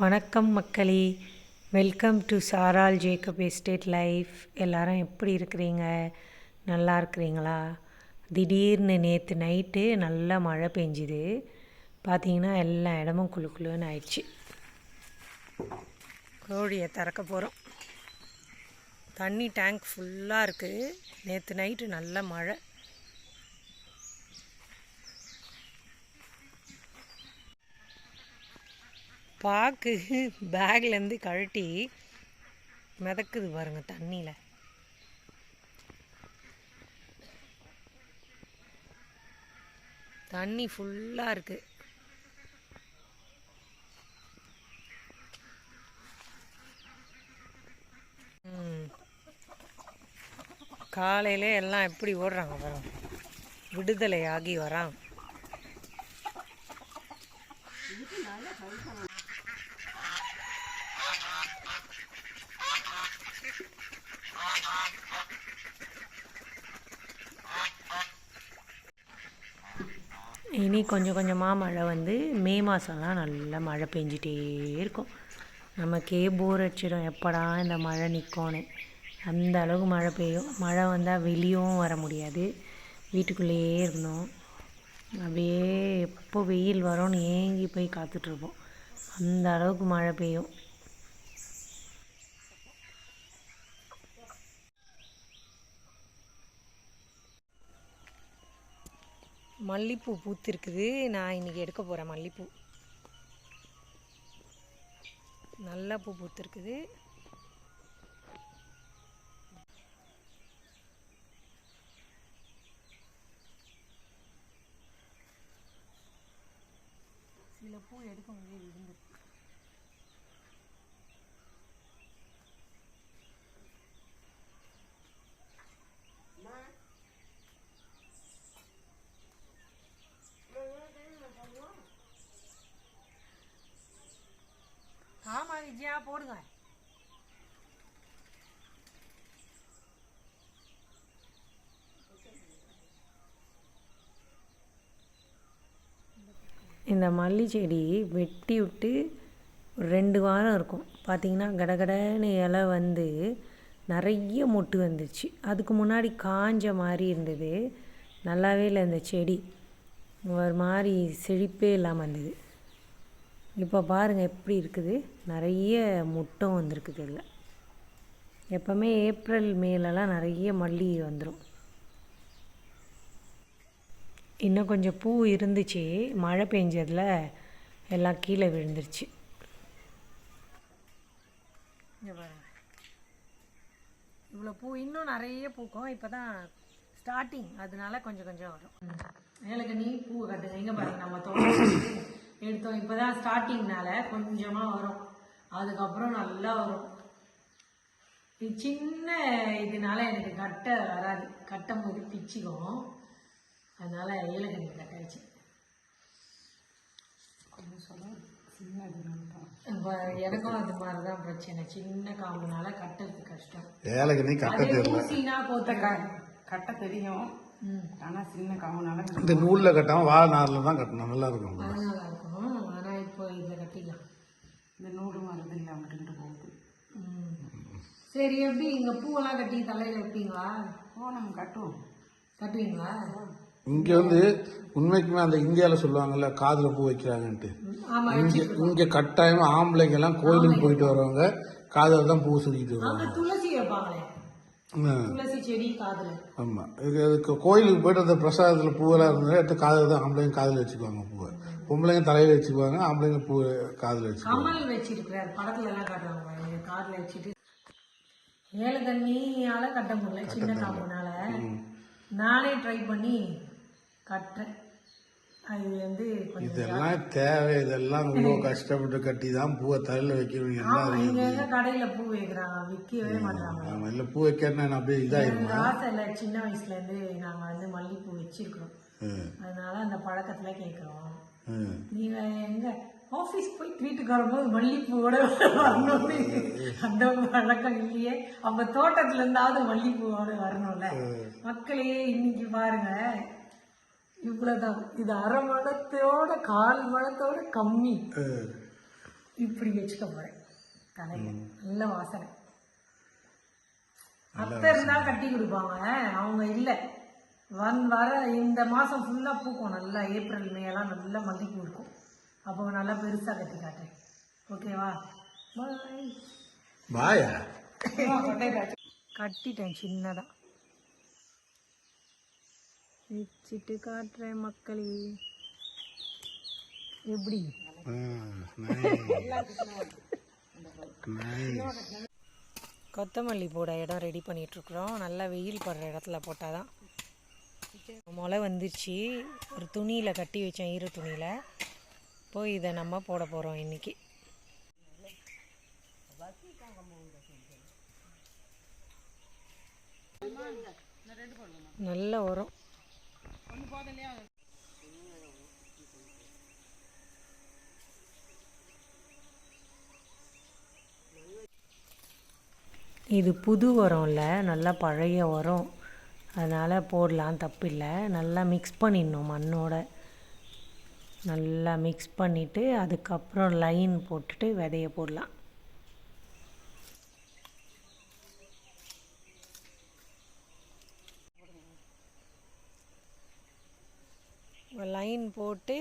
வணக்கம் மக்களே. Welcome to சாரால் ஜேக்கப் எஸ்டேட் லைஃப் எல்லாரும் எப்படி இருக்கிறீங்க? நல்லா இருக்கிறீங்களா? திடீர்னு நேற்று நைட்டு நல்லா மழை பெஞ்சுது. பார்த்தீங்கன்னா எல்லா இடமும் குளு குளுன்னு ஆயிடுச்சு. கோழியை திறக்க போகிறோம் தண்ணி டேங்க் ஃபுல்லாக இருக்குது நேற்று நைட்டு நல்ல மழை. பாக்கு பேக்லேருந்து கழட்டி மிதக்குது பாருங்க தண்ணியில். தண்ணி ஃபுல்லாக இருக்குது காலையிலே எல்லாம் எப்படி ஓடுறாங்க பாருங்க. விடுதலை ஆகி வரான். இனி கொஞ்சம் கொஞ்சமாக மழை வந்து மே மாதம்லாம் நல்லா மழை பெஞ்சிட்டே இருக்கும். நமக்கே போர் அடிச்சிடும். எப்படா இந்த மழை நிற்கும்னு அந்த அளவுக்கு மழை பெய்யும். மழை வந்தால் வெளியும் வர முடியாது. வீட்டுக்குள்ளேயே இருந்தோம். அப்படியே எப்போ வெயில் வரும்னு ஏங்கி போய் காத்துட்ருப்போம் அந்த அளவுக்கு மழை பெய்யும். மல்லிப்பூ பூத்திருக்குது. நான் இன்றைக்கி எடுக்க போகிறேன் மல்லிப்பூ. நல்ல பூ பூத்திருக்குது. சில பூ எடுக்க முடியாது விழுந்துருக்கு ஆமாம் விஜயா போடுங்க இந்த மல்லி செடி வெட்டி விட்டு ரெண்டு வாரம் இருக்கும். பார்த்திங்கன்னா கடகடன்னு இலை வந்து நிறைய மொட்டு வந்துச்சு. அதுக்கு முன்னாடி காஞ்ச மாதிரி இருந்தது. நல்லாவே இல்லை இந்த செடி. ஒரு மாதிரி செழிப்பே இல்லாமல் இருந்தது. இப்போ பாருங்கள் எப்படி இருக்குது. நிறைய முட்டம் வந்திருக்குது இதில். எப்போவுமே ஏப்ரல் மேலெலாம் நிறைய மல்லி வந்துடும் இன்னும் கொஞ்சம் பூ இருந்துச்சு. மழை பெஞ்சதில் எல்லாம் கீழே விழுந்துருச்சு. இவ்வளோ பூ இன்னும் நிறைய பூக்கும். இப்போ தான் ஸ்டார்டிங் அதனால கொஞ்சம் கொஞ்சம் வரும். எனக்கு நீ பூ கட்டுங்க. எங்கே பாருங்க நம்ம தோட்டம் எடுத்தோம். இப்போ தான் ஸ்டார்டிங்னால கொஞ்சமாக வரும். அதுக்கப்புறம் நல்லா வரும். இது சின்ன இதனால எனக்கு கட்ட வராது. கட்டும் போது பிச்சுக்கும். அதனால ஏலக்கண்ணி கட்டாச்சு எனக்கும் அது மாதிரி தான் பிரச்சனை. சின்ன காம்புனால கட்டுறது கஷ்டம். ஏலக்கண்ணி கட்ட தெரியல. போத்த கட்ட தெரியும். ம். ஆனா சின்ன கவுனால இந்த நூல்ல கட்டாம வாழை நார்ல தான் கட்டணும். நல்லா இருக்கும் நல்லா இருக்கும் ஆனா இப்போ இதில் கட்டிக்கலாம் இந்த நூறு மருந்து இல்லாமட்டு போகுது. ம். சரி எப்படி? இங்க பூவெல்லாம் கட்டி தலையில வைப்பீங்களா? ஓ நம்ம கட்டுவோம். கட்டுவீங்களா? இங்க வந்து உண்மைக்குமே அந்த இந்தியால சொல்லுவாங்கல்ல காதுல பூ வைக்கிறாங்கன்ட்டு. இங்க இங்க கட்டாயமா ஆம்பளைங்க எல்லாம் கோயிலுக்கு போயிட்டு வருவாங்க காதுல தான் பூ சுத்திட்டு வருவாங்க. அங்க துளசி வைப்பாங்களே. ம், துளசி செடி காதுல. ஆமா. இது அதுக்கு கோயிலுக்கு போயிட்டு அந்த பிரசாதத்துல பூவெல்லாம் இருந்தாலும் எடுத்து காதுல தான் ஆம்பளைங்க காதுல வச்சுக்குவாங்க பூவை. பொம்பளைங்க தலையில வச்சுக்குவாங்க ஆம்பளைங்க பூ காதுல வச்சுக்குவாங்க. ஏழு தண்ணியால கட்ட முடியல சின்ன காம்புனால. நானே ட்ரை பண்ணி கட்டுறேன் அது வந்து இதெல்லாம் தேவை இதெல்லாம் இவ்வளோ கஷ்டப்பட்டு கட்டி தான் பூவை தலையில வைக்கணும். என்ன கடையில பூ வைக்கிறாங்க விற்கவே மாட்டாங்க ஆமா இல்ல பூ வைக்கிறேன்னா அப்படியே எங்க ஆசை இல்லை சின்ன வயசுல இருந்து நாங்க வந்து மல்லிகைப்பூ வச்சிருக்கிறோம். அதனால அந்த பழக்கத்துல கேட்கிறோம். ம். நீங்க எங்க? ஆபீஸ் போய் வீட்டுக்கு வரும்போது மல்லிகைப்பூவோட வரணும்னு. அந்த பழக்கம் இல்லையே. அவங்க தோட்டத்துல இருந்தாவது மல்லிகைப்பூவோட வரணும்ல. மக்களே இன்னைக்கு பாருங்க இவ்வளவுதான். இது அரை மணத்தோட கால் மணத்தோட கம்மி. இப்படி வச்சுக்க போகிறேன் தலையில். நல்ல வாசனை. அத்தை இருந்தால் கட்டி கொடுப்பாங்க. அவங்க இல்லை. வந் வர இந்த மாதம் ஃபுல்லாக பூக்கும். நல்லா ஏப்ரல் மே எல்லாம் நல்லா மல்லிகைப்பூ இருக்கும். அப்போ நல்லா பெருசாக கட்டி காட்டுறேன். ஓகேவா பாய் பாயா கட்டிட்டேன் சின்னதாக வச்சுட்டு காட்டுறேன் மக்களே. எப்படி? கொத்தமல்லி போட இடம் ரெடி பண்ணிகிட்ருக்குறோம் நல்லா வெயில் படுற இடத்துல போட்டால் தான் முளை வந்துருச்சு. ஒரு துணியில் கட்டி வச்சேன் ஈர துணியில். போய் இதை நம்ம போட போகிறோம் இன்றைக்கி நல்ல உரம். இது புது உரம் இல்லை நல்லா பழைய உரம். அதனால் போடலாம் தப்பில்லை. நல்லா மிக்ஸ் பண்ணிடணும் மண்ணோட. நல்லா மிக்ஸ் பண்ணிவிட்டு அதுக்கப்புறம் லைன் போட்டுட்டு விதைய போடலாம் லைன் போட்டு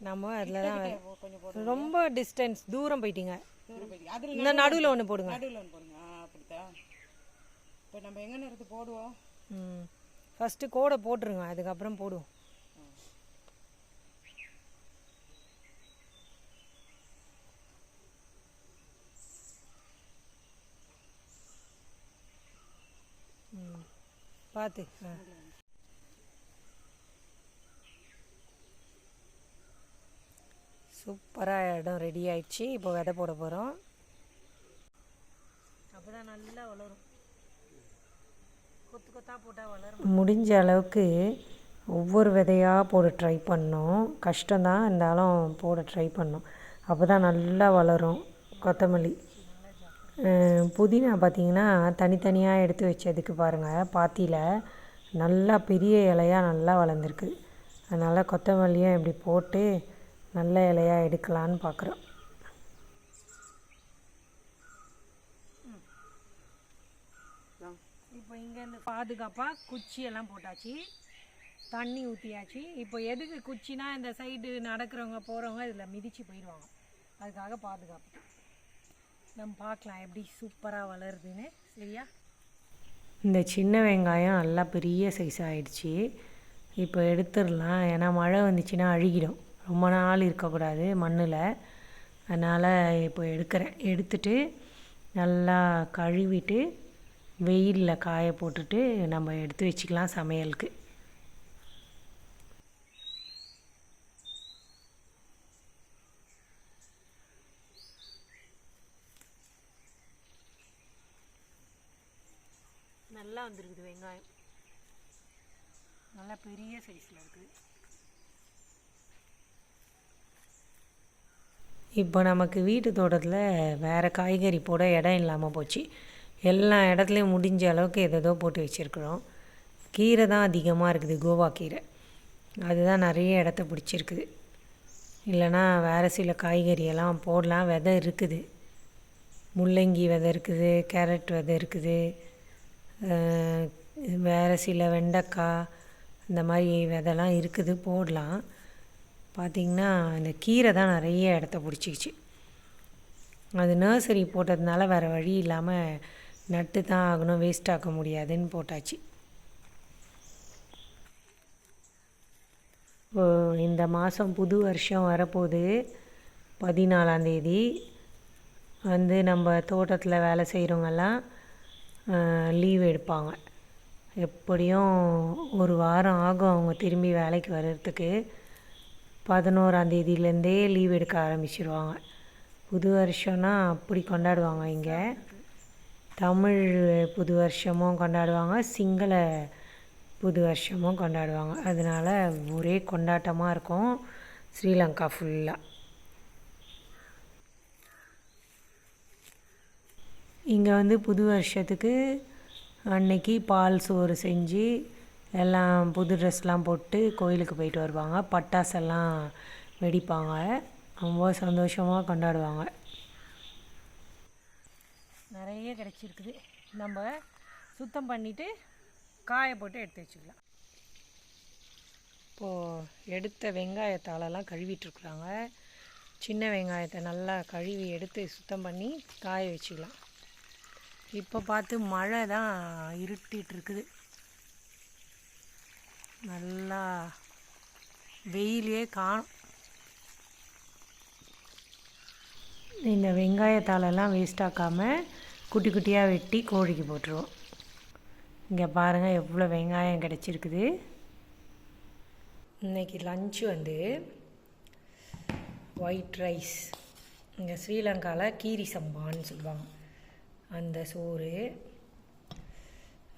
நம்ம அதில் தான் ரொம்ப டிஸ்டன்ஸ் தூரம் போயிட்டீங்க. இந்த நடுவில் ஒன்று போடுங்க. நடுவில் ஒன்று போடுங்க. அப்படித்தான் இப்போ நம்ம எங்கே நிறுத்து போடுவோம்? ம். ஃபஸ்ட்டு கோடை போட்டுருங்க அதுக்கப்புறம் போடுவோம். ம். பார்த்து ஆ. சூப்பராக இடம் ரெடி ஆயிடுச்சு. இப்போ விதை போட போகிறோம் அப்போ தான் நல்லா வளரும். கொத்து கொத்தாக போட்டால் வளரும். முடிஞ்ச அளவுக்கு ஒவ்வொரு விதையாக போட ட்ரை பண்ணோம். கஷ்டம்தான் இருந்தாலும் போட ட்ரை பண்ணோம். அப்போ தான் நல்லா வளரும் கொத்தமல்லி. புதினா பார்த்திங்கன்னா தனித்தனியாக எடுத்து வச்சதுக்கு பாருங்கள் பாத்தியில். நல்லா பெரிய இலையாக நல்லா வளர்ந்துருக்கு. அதனால் கொத்தமல்லியும் இப்படி போட்டு நல்ல இலையாக எடுக்கலான்னு பார்க்குறோம் இப்போ இங்கேருந்து பாதுகாப்பாக குச்சியெல்லாம் போட்டாச்சு. தண்ணி ஊற்றியாச்சு இப்போ எதுக்கு குச்சினா இந்த சைடு நடக்கிறவங்க போகிறவங்க இதில் மிதித்து போயிடுவாங்க. அதுக்காக பாதுகாப்பு. நம்ம பார்க்கலாம் எப்படி சூப்பராக வளருதுன்னு. சரியா? இந்த சின்ன வெங்காயம் நல்லா பெரிய சைஸ் ஆயிடுச்சு. இப்போ எடுத்துடலாம். ஏன்னா மழை வந்துச்சுன்னா அழுகிடும். ரொம்ப நாள் இருக்கக்கூடாது மண்ணில். அதனால் இப்போ எடுக்கிறேன். எடுத்துட்டு நல்லா கழுவிட்டு வெயிலில் காய போட்டுட்டு நம்ம எடுத்து வச்சுக்கலாம் சமையலுக்கு. நல்லா வந்துருக்குது வெங்காயம். நல்லா பெரிய சைஸில் இருக்குது இப்போ நமக்கு வீட்டு தோட்டத்தில் வேறு காய்கறி போட இடம் இல்லாமல் போச்சு. எல்லா இடத்துலையும் முடிஞ்ச அளவுக்கு எதோ போட்டு வச்சுருக்குறோம். கீரை தான் அதிகமாக இருக்குது கோவா கீரை. அதுதான் நிறைய இடத்த பிடிச்சிருக்குது. இல்லைன்னா வேறு சில காய்கறியெல்லாம் போடலாம். விதை இருக்குது. முள்ளங்கி விதை இருக்குது கேரட் விதை இருக்குது. வேறு சில வெண்டைக்காய் இந்த மாதிரி விதைலாம் இருக்குது போடலாம். பார்த்திங்கன்னா இந்த கீரை தான் நிறைய இடத்த பிடிச்சிக்கிச்சு. அது நர்சரி போட்டதுனால வேறு வழி இல்லாமல் நட்டு தான் ஆகணும் வேஸ்ட் ஆக்க முடியாதுன்னு போட்டாச்சு. இப்போ இந்த மாதம் புது வருஷம் வரப்போகுது பதினாலாந்தேதி வந்து நம்ம தோட்டத்தில் வேலை செய்கிறவங்கெல்லாம் லீவ் எடுப்பாங்க. எப்படியும் ஒரு வாரம் ஆகும் அவங்க திரும்பி வேலைக்கு வர்றதுக்கு. பதினோராந்தேதியிலேருந்தே லீவ் எடுக்க ஆரம்பிச்சிருவாங்க. புது வருஷம்னா அப்படி கொண்டாடுவாங்க இங்கே. தமிழ் புது வருஷமும் கொண்டாடுவாங்க சிங்கள புது வருஷமும் கொண்டாடுவாங்க. அதனால ஒரே கொண்டாட்டமாக இருக்கும் ஸ்ரீலங்கா ஃபுல்லாக இங்கே வந்து புது வருஷத்துக்கு அன்னைக்கு பால் சோறு செஞ்சு எல்லாம் புது ட்ரெஸ்லாம் போட்டு கோயிலுக்கு போயிட்டு வருவாங்க. பட்டாசெல்லாம் வெடிப்பாங்க. ரொம்ப சந்தோஷமாக கொண்டாடுவாங்க. நிறைய கிடச்சிருக்குது. நம்ம சுத்தம் பண்ணிவிட்டு காய போட்டு எடுத்து வச்சுக்கலாம். இப்போது எடுத்த வெங்காயத்தாலெல்லாம் கழுவிட்டுருக்குறாங்க. சின்ன வெங்காயத்தை நல்லா கழுவி எடுத்து சுத்தம் பண்ணி காய வச்சுக்கலாம். இப்போ பார்த்து மழை தான் இருட்டிட்டு இருக்குது. நல்லா வெயிலே காணும். இந்த வெங்காயத்தாலெல்லாம் வேஸ்ட் ஆக்காமல் குட்டி குட்டியாக வெட்டி கோழிக்கு போட்டுருவோம். இங்கே பாருங்கள் எவ்வளோ வெங்காயம் கிடச்சிருக்குது. இன்றைக்கி லஞ்சு வந்து ஒயிட் ரைஸ் இங்கே ஸ்ரீலங்காவில் கீரி சம்பான்னு சொல்லுவாங்க. அந்த சோறு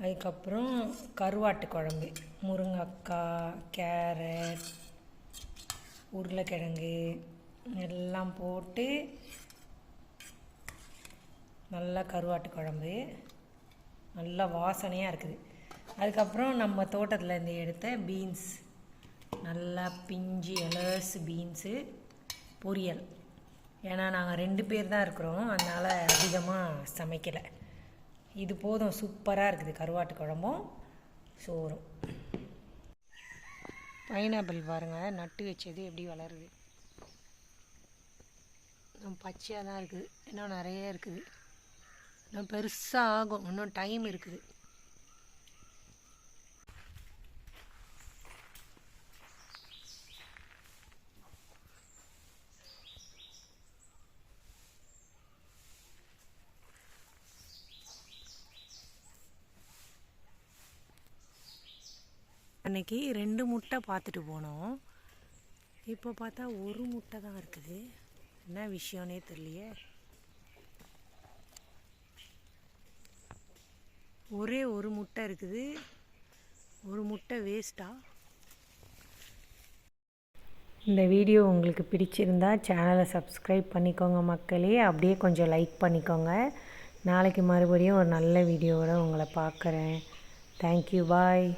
அதுக்கப்புறம் கருவாட்டு குழம்பு. முருங்கக்காய் கேரட் உருளைக்கிழங்கு எல்லாம் போட்டு நல்லா கருவாட்டு குழம்பு. நல்லா வாசனையாக இருக்குது. அதுக்கப்புறம் நம்ம தோட்டத்துலேருந்து எடுத்த பீன்ஸ். நல்லா பிஞ்சு எலர்ஸ் பீன்ஸு பொரியல். ஏன்னா நாங்கள் ரெண்டு பேர் தான் இருக்கிறோம். அதனால் அதிகமாக சமைக்கலை. இது போதும் சூப்பராக இருக்குது கருவாட்டு குழம்பும். சோறும். பைனாப்பிள் பாருங்கள் நட்டு வச்சது எப்படி வளருது. இன்னும் பச்சையாக தான் இருக்குது. இன்னும் நிறைய இருக்குது. இன்னும் பெருசாக ஆகும். இன்னும் டைம் இருக்குது. அன்னைக்கு ரெண்டு முட்டை பார்த்துட்டு போனோம். இப்போ பார்த்தா ஒரு முட்டை தான் இருக்குது. என்ன விஷயம்னே தெரியலையே. ஒரே ஒரு முட்டை இருக்குது. ஒரு முட்டை வேஸ்ட்டா இந்த வீடியோ உங்களுக்கு பிடிச்சிருந்தா சேனலை சப்ஸ்கிரைப் பண்ணிக்கோங்க மக்களே. அப்படியே கொஞ்சம் லைக் பண்ணிக்கோங்க. நாளைக்கு மறுபடியும் ஒரு நல்ல வீடியோவோட உங்களை பார்க்குறேன். Thank you bye